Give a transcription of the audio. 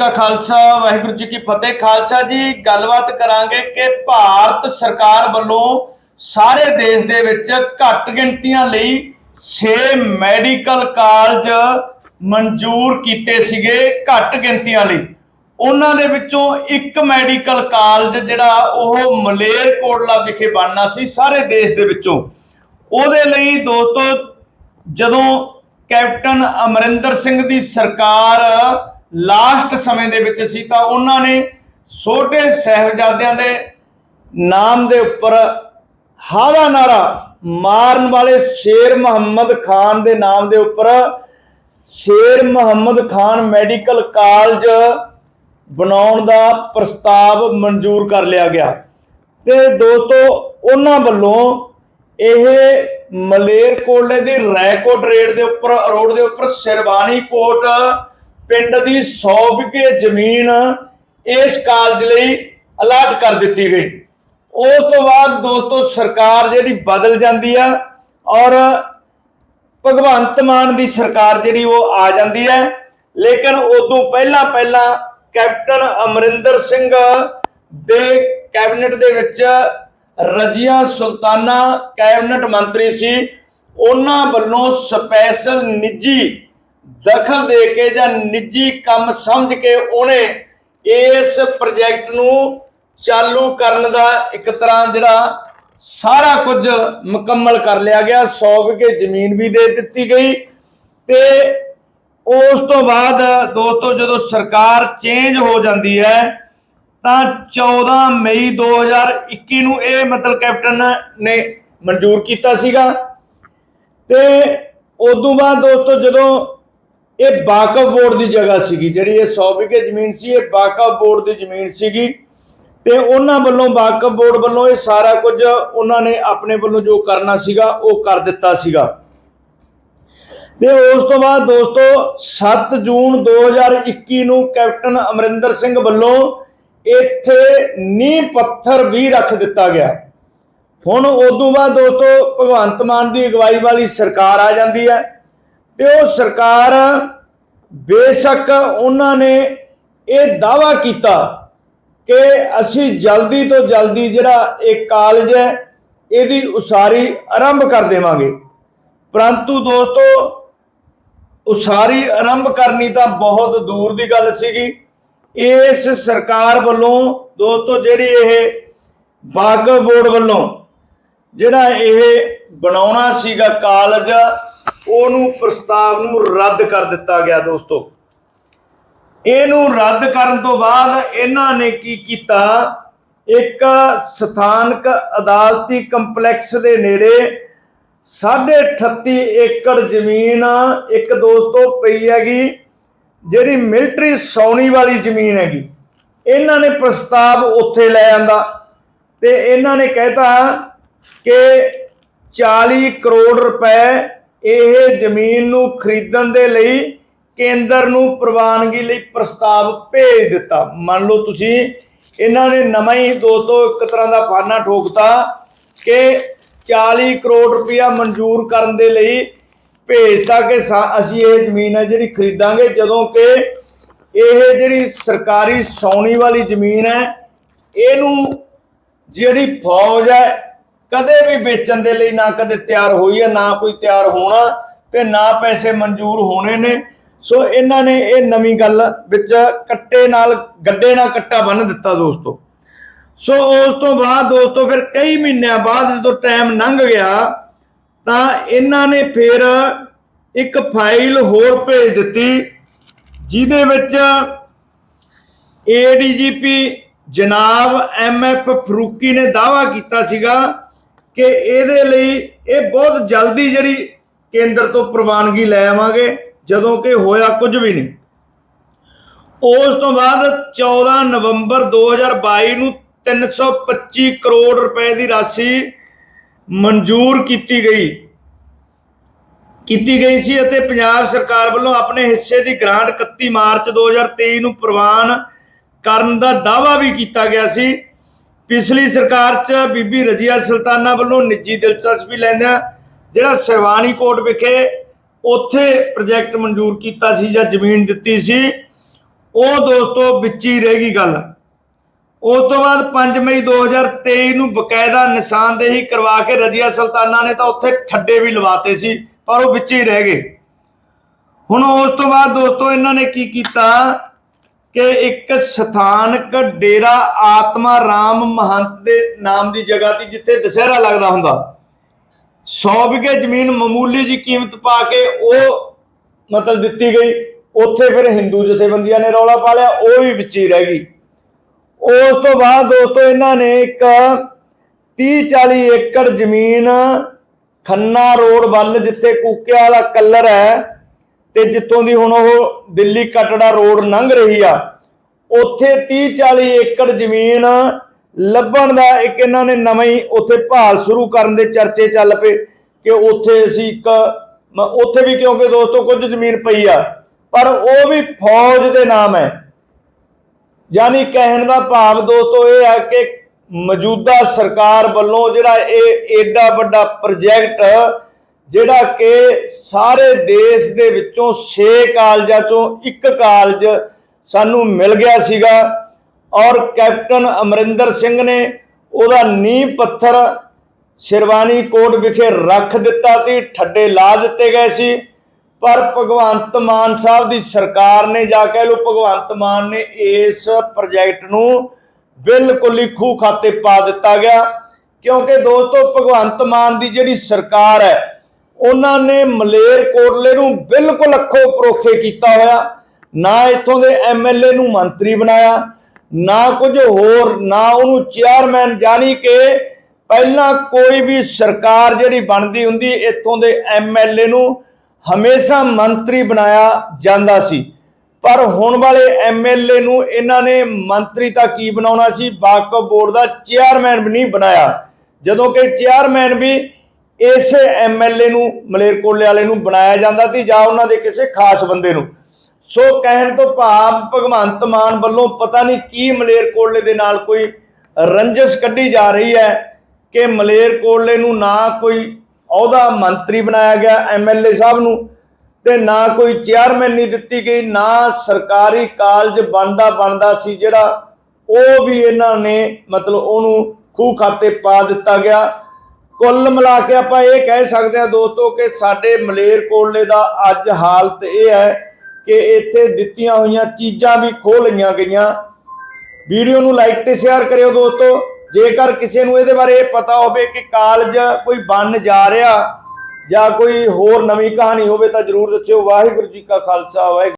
ਕਾ ਖਾਲਸਾ, ਵਾਹਿਗੁਰੂ ਜੀ ਕੀ ਫਤਿਹ। ਖਾਲਸਾ ਜੀ, ਗੱਲਬਾਤ ਕਰਾਂਗੇ ਕਿ ਭਾਰਤ ਸਰਕਾਰ ਵੱਲੋਂ ਸਾਰੇ ਦੇਸ਼ ਦੇ ਵਿੱਚ ਘੱਟ ਗਿਣਤੀਆਂ ਲਈ 6 ਮੈਡੀਕਲ ਕਾਲਜ ਮਨਜ਼ੂਰ ਕੀਤੇ ਸੀਗੇ ਘੱਟ ਗਿਣਤੀਆਂ ਲਈ। ਉਹਨਾਂ ਦੇ ਵਿੱਚੋਂ ਇੱਕ ਮੈਡੀਕਲ ਕਾਲਜ ਜਿਹੜਾ ਉਹ ਮਲੇਰਕੋਟਲਾ ਵਿਖੇ ਬਣਨਾ ਸੀ, ਸਾਰੇ ਦੇਸ਼ ਦੇ ਵਿੱਚੋਂ। ਉਹਦੇ ਲਈ ਦੋਸਤੋ, ਜਦੋਂ ਕੈਪਟਨ ਅਮਰਿੰਦਰ ਸਿੰਘ ਦੀ ਸਰਕਾਰ ਲਾਸਟ ਸਮੇਂ ਦੇ ਵਿੱਚ ਸੀ ਤਾਂ ਉਹਨਾਂ ਨੇ ਛੋਟੇ ਸਹਿਬਜ਼ਾਦਿਆਂ ਦੇ ਨਾਮ ਦੇ ਉੱਪਰ ਹਾਦਾ ਨਾਰਾ ਮਾਰਨ ਵਾਲੇ ਸ਼ੇਰ ਮੁਹੰਮਦ ਖਾਨ ਦੇ ਨਾਮ ਦੇ ਉੱਪਰ ਸ਼ੇਰ ਮੁਹੰਮਦ ਖਾਨ ਮੈਡੀਕਲ ਕਾਲਜ ਬਣਾਉਣ ਦਾ ਪ੍ਰਸਤਾਵ ਮਨਜ਼ੂਰ ਕਰ ਲਿਆ ਗਿਆ। ਤੇ ਦੋਸਤੋ, ਉਹਨਾਂ ਵੱਲੋਂ ਇਹ ਮਲੇਰਕੋਟਲੇ ਦੀ ਰੈਕੋਟ ਰੇਡ ਦੇ ਉੱਪਰ, ਰੋਡ ਦੇ ਉੱਪਰ ਸ਼ਿਰਵਾਨੀ ਕੋਟ ਪਿੰਡ ਦੀ 100 ਵਿਗੇ ਜ਼ਮੀਨ ਇਸ ਕਾਲਜ ਲਈ ਅਲਾਟ ਕਰ ਦਿੱਤੀ ਗਈ। ਉਸ ਤੋਂ ਬਾਅਦ ਦੋਸਤੋ ਸਰਕਾਰ ਜਿਹੜੀ ਬਦਲ ਜਾਂਦੀ ਆ ਔਰ ਭਗਵੰਤ ਮਾਨ ਦੀ ਸਰਕਾਰ ਜਿਹੜੀ ਉਹ ਆ ਜਾਂਦੀ ਹੈ। ਲੇਕਿਨ ਉਦੋਂ ਪਹਿਲਾਂ ਪਹਿਲਾਂ ਕੈਪਟਨ ਅਮਰਿੰਦਰ ਸਿੰਘ ਦੇ ਕੈਬਨਿਟ ਦੇ ਵਿੱਚ ਰਜੀਆ ਸੁਲਤਾਨਾ ਕੈਬਨਿਟ ਮੰਤਰੀ ਸੀ। ਉਹਨਾਂ ਵੱਲੋਂ ਸਪੈਸ਼ਲ ਨਿੱਜੀ ਦਖਲ ਦੇ ਕੇ ਜਾਂ ਨਿੱਜੀ ਕੰਮ ਸਮਝ ਕੇ ਉਹਨੇ ਇਸ ਪ੍ਰੋਜੈਕਟ ਨੂੰ ਚਾਲੂ ਕਰਨ ਦਾ ਇੱਕ ਤਰ੍ਹਾਂ ਜਿਹੜਾ ਸਾਰਾ ਕੁਝ ਮੁਕੰਮਲ ਕਰ ਲਿਆ ਗਿਆ। 100 ਵਿਗੇ ਜ਼ਮੀਨ ਵੀ ਦੇ ਦਿੱਤੀ ਗਈ ਤੇ ਉਸ ਤੋਂ ਬਾਅਦ ਦੋਸਤੋ ਜਦੋਂ ਸਰਕਾਰ ਚੇਂਜ ਹੋ ਜਾਂਦੀ ਹੈ, ਤਾਂ 14 ਮਈ 2021 ਨੂੰ ਇਹ ਮਤਲਬ ਕੈਪਟਨ ਨੇ ਮਨਜ਼ੂਰ ਕੀਤਾ ਸੀਗਾ। ਤੇ ਉਦੋਂ ਬਾਅਦ ਦੋਸਤੋ ਜਦੋਂ ਇਹ ਵਾਕਫ ਬੋਰਡ ਦੀ ਜਗ੍ਹਾ ਸੀਗੀ, ਜਿਹੜੀ ਇਹ 100 ਵਿਗੇ ਜ਼ਮੀਨ ਸੀ, ਇਹ ਵਾਕਫ ਬੋਰਡ ਦੀ ਜ਼ਮੀਨ ਸੀਗੀ ਤੇ ਉਹਨਾਂ ਵੱਲੋਂ ਵਾਕਫ ਬੋਰਡ ਵੱਲੋਂ ਇਹ ਸਾਰਾ ਕੁਝ ਉਹਨਾਂ ਨੇ ਆਪਣੇ ਵੱਲੋਂ ਜੋ ਕਰਨਾ ਸੀਗਾ, ਉਹ ਕਰ ਦਿੱਤਾ ਸੀਗਾ। ਤੇ ਉਸ ਤੋਂ ਬਾਅਦ ਦੋਸਤੋ 7 ਜੂਨ 2021 ਨੂੰ ਕੈਪਟਨ ਅਮਰਿੰਦਰ ਸਿੰਘ ਵੱਲੋਂ ਇੱਥੇ ਨੀਂਹ ਪੱਥਰ ਵੀ ਰੱਖ ਦਿੱਤਾ ਗਿਆ। ਹੁਣ ਉਦੋਂ ਬਾਅਦ ਦੋਸਤੋ, ਭਗਵੰਤ ਮਾਨ ਦੀ ਅਗਵਾਈ ਵਾਲੀ ਸਰਕਾਰ ਆ ਜਾਂਦੀ ਹੈ ਤੇ ਉਹ ਸਰਕਾਰ ਬੇਸ਼ੱਕ ਉਹਨਾਂ ਨੇ ਇਹ ਦਾਵਾ ਕੀਤਾ ਕਿ ਅਸੀਂ ਜਲਦੀ ਤੋਂ ਜਲਦੀ ਜਿਹੜਾ ਇਹ ਕਾਲਜ ਹੈ, ਇਹਦੀ ਉਸਾਰੀ ਆਰੰਭ ਕਰ ਦੇਵਾਂਗੇ। ਪਰੰਤੂ ਦੋਸਤੋ, ਉਸਾਰੀ ਆਰੰਭ ਕਰਨੀ ਤਾਂ ਬਹੁਤ ਦੂਰ ਦੀ ਗੱਲ ਸੀਗੀ। ਇਸ ਸਰਕਾਰ ਵੱਲੋਂ ਦੋਸਤੋ, ਜਿਹੜੀ ਇਹ ਵਾਕਫ ਬੋਰਡ ਵੱਲੋਂ ਜਿਹੜਾ ਇਹ ਬਣਾਉਣਾ ਸੀਗਾ ਕਾਲਜ ਉਹਨੂੰ ਪ੍ਰਸਤਾਵ ਨੂੰ ਰੱਦ ਕਰ ਦਿੱਤਾ ਗਿਆ ਦੋਸਤੋ। ਇਹਨੂੰ ਰੱਦ ਕਰਨ ਤੋਂ ਬਾਅਦ ਇਹਨਾਂ ਨੇ ਕੀ ਕੀਤਾ? ਇੱਕ ਸਥਾਨਕ ਅਦਾਲਤੀ ਕੰਪਲੈਕਸ ਦੇ ਨੇੜੇ 38 ਏਕੜ ਜ਼ਮੀਨ ਇੱਕ ਦੋਸਤੋ ਪਈ ਹੈਗੀ, ਜਿਹੜੀ ਮਿਲਟਰੀ ਸੌਣੀ ਵਾਲੀ ਜ਼ਮੀਨ ਹੈਗੀ। ਇਹਨਾਂ ਨੇ ਪ੍ਰਸਤਾਵ ਉੱਥੇ ਲੈ ਆਂਦਾ ਤੇ ਇਹਨਾਂ ਨੇ ਕਹਿਤਾ ਕਿ 40 ਕਰੋੜ ਰੁਪਏ ਇਹ ਜ਼ਮੀਨ ਨੂੰ ਖਰੀਦਣ ਦੇ ਲਈ ਕੇਂਦਰ ਨੂੰ ਪ੍ਰਵਾਨਗੀ ਲਈ ਪ੍ਰਸਤਾਵ ਭੇਜ ਦਿੱਤਾ। ਮੰਨ ਲਓ ਤੁਸੀਂ ਇਹਨਾਂ ਨੇ ਨਵਾਂ ਹੀ ਦੋਸਤੋ ਇੱਕ ਤਰ੍ਹਾਂ ਦਾ ਫਾਨਾ ਠੋਕਤਾ ਕਿ 40 ਕਰੋੜ ਰੁਪਇਆ ਮਨਜ਼ੂਰ ਕਰਨ ਦੇ ਲਈ ਭੇਜਤਾ ਕਿ ਸਾ- ਅਸੀਂ ਇਹ ਜ਼ਮੀਨ ਹੈ ਜਿਹੜੀ ਖਰੀਦਾਂਗੇ, ਜਦੋਂ ਕਿ ਇਹ ਜਿਹੜੀ ਸਰਕਾਰੀ ਸੌਣੀ ਵਾਲੀ ਜ਼ਮੀਨ ਹੈ, ਇਹਨੂੰ ਜਿਹੜੀ ਫੌਜ ਹੈ ਕਦੇ ਵੀ ਵੇਚਣ ਦੇ ਲਈ ਨਾ ਕਦੇ ਤਿਆਰ ਹੋਈ ਹੈ, ਨਾ ਕੋਈ ਤਿਆਰ ਹੋਣਾ ਤੇ ਨਾ ਪੈਸੇ ਮਨਜ਼ੂਰ ਹੋਣੇ ਨੇ। ਸੋ ਇਹਨਾਂ ਨੇ ਇਹ ਨਵੀਂ ਗੱਲ ਵਿੱਚ ਕੱਟੇ ਨਾਲ ਗੱਡੇ ਨਾਲ ਕੱਟਾ ਬੰਨ ਦਿੱਤਾ ਦੋਸਤੋ। ਸੋ ਉਸ ਤੋਂ ਬਾਅਦ ਦੋਸਤੋ ਫਿਰ ਕਈ ਮਹੀਨਿਆਂ ਬਾਅਦ ਜਦੋਂ ਟਾਈਮ ਲੰਘ ਗਿਆ, ਤਾਂ ਇਹਨਾਂ ਨੇ ਫਿਰ ਇੱਕ ਫਾਈਲ ਹੋਰ ਭੇਜ ਦਿੱਤੀ, ਜਿਹਦੇ ਵਿੱਚ ਏਡੀਜੀਪੀ ਜਨਾਬ ਐਮਐਫ ਫਰੂਕੀ ਨੇ ਦਾਵਾ ਕੀਤਾ ਸੀਗਾ ਕਿ ਇਹਦੇ ਲਈ ਇਹ ਬਹੁਤ ਜਲਦੀ ਜਿਹੜੀ ਕੇਂਦਰ ਤੋਂ ਪ੍ਰਵਾਨਗੀ ਲੈ ਆਵਾਂਗੇ, ਜਦੋਂ ਕਿ ਹੋਇਆ ਕੁਝ ਵੀ ਨਹੀਂ। ਉਸ ਤੋਂ ਬਾਅਦ 14 ਨਵੰਬਰ 2022 ਨੂੰ 325 ਕਰੋੜ ਰੁਪਏ ਦੀ ਰਾਸ਼ੀ ਮਨਜ਼ੂਰ ਕੀਤੀ ਗਈ। ਕੀਤੀ ਗਈ ਸੀ ਅਤੇ ਪੰਜਾਬ ਸਰਕਾਰ ਵੱਲੋਂ ਆਪਣੇ ਹਿੱਸੇ ਦੀ ਗ੍ਰਾਂਟ 31 ਮਾਰਚ 2023 ਨੂੰ ਪ੍ਰਵਾਨ ਕਰਨ ਦਾ ਦਾਅਵਾ ਵੀ ਕੀਤਾ ਗਿਆ ਸੀ। ਪਿਛਲੀ ਸਰਕਾਰ 'ਚ ਬੀਬੀ ਰਜੀਆ ਸੁਲਤਾਨਾ ਵੱਲੋਂ ਨਿੱਜੀ ਦਿਲਚਸਪੀ ਲੈਂਦਿਆਂ ਜਿਹੜਾ ਸਰਵਾਨੀ ਕੋਟ ਵਿਖੇ ਉੱਥੇ ਪ੍ਰੋਜੈਕਟ ਮਨਜ਼ੂਰ ਕੀਤਾ ਸੀ ਜਾਂ ਜ਼ਮੀਨ ਦਿੱਤੀ ਸੀ, ਉਹ ਦੋਸਤੋ ਵਿੱਚ ਹੀ ਰਹਿ ਗਈ ਗੱਲ। ਉਸ ਤੋਂ ਬਾਅਦ 5 ਮਈ 2023 ਨੂੰ ਬਕਾਇਦਾ ਨਿਸ਼ਾਨਦੇਹੀ ਕਰਵਾ ਕੇ ਰਜੀਆ ਸੁਲਤਾਨਾ ਨੇ ਤਾਂ ਉੱਥੇ ਠੱਡੇ ਵੀ ਲਵਾਤੇ ਸੀ, ਪਰ ਉਹ ਵਿੱਚ ਹੀ ਰਹਿ ਗਏ। ਹੁਣ ਉਸ ਤੋਂ ਬਾਅਦ ਦੋਸਤੋ ਇਹਨਾਂ ਨੇ ਕੀ ਕੀਤਾ ਕਿ ਇੱਕ ਸਥਾਨਕ ਡੇਰਾ ਆਤਮਾ ਰਾਮ ਮਹੰਤ ਦੇ ਨਾਮ ਦੀ ਜਗ੍ਹਾ ਤੇ ਜਿੱਥੇ ਦਸ਼ਹਿਰਾ ਲੱਗਦਾ ਹੁੰਦਾ। 100 ਵਿਗੇ ਜ਼ਮੀਨ ਮਾਮੂਲੀ ਜੀ ਕੀਮਤ ਪਾ ਕੇ ਉਹ ਮਤਲਬ ਦਿੱਤੀ ਗਈ। ਉੱਥੇ ਫਿਰ ਹਿੰਦੂ ਜਥੇਬੰਦੀਆਂ ਨੇ ਰੌਲਾ ਪਾ ਲਿਆ, ਉਹ ਵੀ ਵਿੱਚ ਹੀ ਰਹਿ ਗਈ। ਉਸ ਤੋਂ ਬਾਅਦ ਦੋਸਤੋ ਇਹਨਾਂ ਨੇ ਇੱਕ 30 40 ਏਕੜ ਜ਼ਮੀਨ ਖੰਨਾ ਰੋਡ ਵੱਲ ਜਿੱਥੇ ਕੂਕਿਆ ਵਾਲਾ ਕਲਰ ਹੈ ਤੇ ਜਿੱਥੋਂ ਦੀ ਹੁਣ ਉਹ ਦਿੱਲੀ ਕਟੜਾ ਰੋਡ ਲੰਘ ਰਹੀ ਆ, ਉੱਥੇ 30 40 ਏਕੜ ਜ਼ਮੀਨ ਲੱਭਣ ਦਾ ਇੱਕ ਇਹਨਾਂ ਨੇ ਨਵਾਂ ਹੀ ਉੱਥੇ ਭਾਲ ਸ਼ੁਰੂ ਕਰਨ ਦੇ ਚਰਚੇ ਚੱਲ ਪਏ ਕਿ ਉੱਥੇ ਅਸੀਂ ਇੱਕ ਉੱਥੇ ਵੀ ਕਿਉਂਕਿ ਦੋਸਤੋ ਕੁਝ ਜ਼ਮੀਨ ਪਈ ਆ, ਪਰ ਉਹ ਵੀ ਫੌਜ ਦੇ ਨਾਮ ਹੈ। ਯਾਨੀ ਕਹਿਣ ਦਾ ਭਾਵ ਦੋਸਤੋ ਇਹ ਆ ਕਿ ਮੌਜੂਦਾ ਸਰਕਾਰ ਵੱਲੋਂ ਜਿਹੜਾ ਇਹ ਏਡਾ ਵੱਡਾ ਪ੍ਰੋਜੈਕਟ ਜਿਹੜਾ ਕਿ ਸਾਰੇ ਦੇਸ਼ ਦੇ ਵਿੱਚੋਂ 6 ਕਾਲਜਾਂ ਚੋਂ ਇੱਕ ਕਾਲਜ ਸਾਨੂੰ ਮਿਲ ਗਿਆ ਸੀਗਾ ਔਰ ਕੈਪਟਨ ਅਮਰਿੰਦਰ ਸਿੰਘ ਨੇ ਉਹਦਾ ਨੀਂਹ ਪੱਥਰ ਸ਼ਿਰਵਾਨੀ ਕੋਟ ਵਿਖੇ ਰੱਖ ਦਿੱਤਾ ਸੀ, ਠੱਡੇ ਲਾ ਦਿੱਤੇ ਗਏ ਸੀ। ਪਰ ਭਗਵੰਤ ਮਾਨ ਸਾਹਿਬ ਦੀ ਸਰਕਾਰ ਨੇ ਜਾ ਕਹਿ ਲਓ, ਭਗਵੰਤ ਮਾਨ ਨੇ ਇਸ ਪ੍ਰੋਜੈਕਟ ਨੂੰ ਬਿਲਕੁਲ ਹੀ ਖੂਹ ਖਾਤੇ ਪਾ ਦਿੱਤਾ ਗਿਆ। ਕਿਉਂਕਿ ਦੋਸਤੋ, ਭਗਵੰਤ ਮਾਨ ਦੀ ਜਿਹੜੀ ਸਰਕਾਰ ਹੈ ਉਹਨਾਂ ਨੇ ਮਲੇਰ ਕੋਟਲੇ ਨੂੰ ਬਿਲਕੁਲ ਅੱਖੋਂ ਪਰੋਖੇ ਕੀਤਾ ਹੋਇਆ, ਨਾ ਇੱਥੋਂ ਦੇ ਐਮਐਲਏ ਨੂੰ ਮੰਤਰੀ ਬਣਾਇਆ, ਨਾ ਕੁਝ ਹੋਰ, ਨਾ ਉਹਨੂੰ ਚੇਅਰਮੈਨ ਜਾਣੀ ਕਿ ਪਹਿਲਾਂ ਕੋਈ ਵੀ ਸਰਕਾਰ ਜਿਹੜੀ ਬਣਦੀ ਹੁੰਦੀ ਇੱਥੋਂ ਦੇ ਐਮਐਲਏ ਨੂੰ ਹਮੇਸ਼ਾ ਮੰਤਰੀ ਬਣਾਇਆ ਜਾਂਦਾ ਸੀ। ਪਰ ਹੁਣ ਵਾਲੇ ਐਮਐਲਏ ਨੂੰ ਇਹਨਾਂ ਨੇ ਮੰਤਰੀ ਤਾਂ ਕੀ ਬਣਾਉਣਾ ਸੀ? ਵਕਫ ਬੋਰਡ ਦਾ ਚੇਅਰਮੈਨ ਵੀ ਨਹੀਂ ਬਣਾਇਆ। ਜਦੋਂ ਕਿ ਚੇਅਰਮੈਨ ਵੀ ਇਸੇ ਐਮਐਲਏ ਨੂੰ ਮਲੇਰਕੋਟਲੇ ਵਾਲੇ ਨੂੰ ਬਣਾਇਆ ਜਾਂਦਾ ਸੀ ਜਾਂ ਉਹਨਾਂ ਦੇ ਕਿਸੇ ਖਾਸ ਬੰਦੇ ਨੂੰ। ਸੋ ਕਹਿਣ ਤੋਂ ਭਾਵ ਭਗਵੰਤ ਮਾਨ ਵੱਲੋਂ ਪਤਾ ਨਹੀਂ ਕੀ ਮਲੇਰਕੋਟਲੇ ਦੇ ਨਾਲ ਕੋਈ ਰੰਜਸ ਕੱਢੀ ਜਾ ਰਹੀ ਹੈ ਕਿ ਮਲੇਰਕੋਟਲੇ ਨੂੰ ਨਾ ਕੋਈ ਅਹੁਦਾ ਮੰਤਰੀ ਬਣਾਇਆ ਗਿਆ ਐਮਐਲਏ ਸਾਹਿਬ ਨੂੰ ਤੇ ਨਾ ਕੋਈ ਚੇਅਰਮੈਨ ਨਹੀਂ ਦਿੱਤੀ ਗਈ, ਨਾ ਸਰਕਾਰੀ ਕਾਲਜ ਬਣਦਾ ਬਣਦਾ ਸੀ ਜਿਹੜਾ ਉਹ ਵੀ ਇਹਨਾਂ ਨੇ ਮਤਲਬ ਉਹਨੂੰ ਖੂਹ ਖਾਤੇ ਪਾ ਦਿੱਤਾ ਗਿਆ। ਕੁੱਲ ਮਿਲਾ ਕੇ ਆਪਾਂ ਇਹ ਕਹਿ ਸਕਦੇ ਹਾਂ ਦੋਸਤੋ ਕਿ ਸਾਡੇ ਮਲੇਰ ਕੋਲੇ ਦਾ ਅੱਜ ਹਾਲਤ ਇਹ ਹੈ ਕਿ ਇੱਥੇ ਦਿੱਤੀਆਂ ਹੋਈਆਂ ਚੀਜ਼ਾਂ ਵੀ ਖੋਹ ਲਈਆਂ ਗਈਆਂ। ਵੀਡੀਓ ਨੂੰ ਲਾਈਕ ਤੇ ਸ਼ੇਅਰ ਕਰਿਓ ਦੋਸਤੋ। ਜੇਕਰ ਕਿਸੇ ਨੂੰ ਇਹਦੇ ਬਾਰੇ ਪਤਾ ਹੋਵੇ ਕਿ ਕਾਲਜ ਕੋਈ ਬਣ ਜਾ ਰਿਹਾ ਜਾਂ ਕੋਈ ਹੋਰ ਨਵੀਂ ਕਹਾਣੀ ਹੋਵੇ ਤਾਂ ਜਰੂਰ ਦੱਸਿਓ। ਵਾਹਿਗੁਰੂ ਜੀ ਕਾ ਖਾਲਸਾ, ਵਾਹਿਗੁਰੂ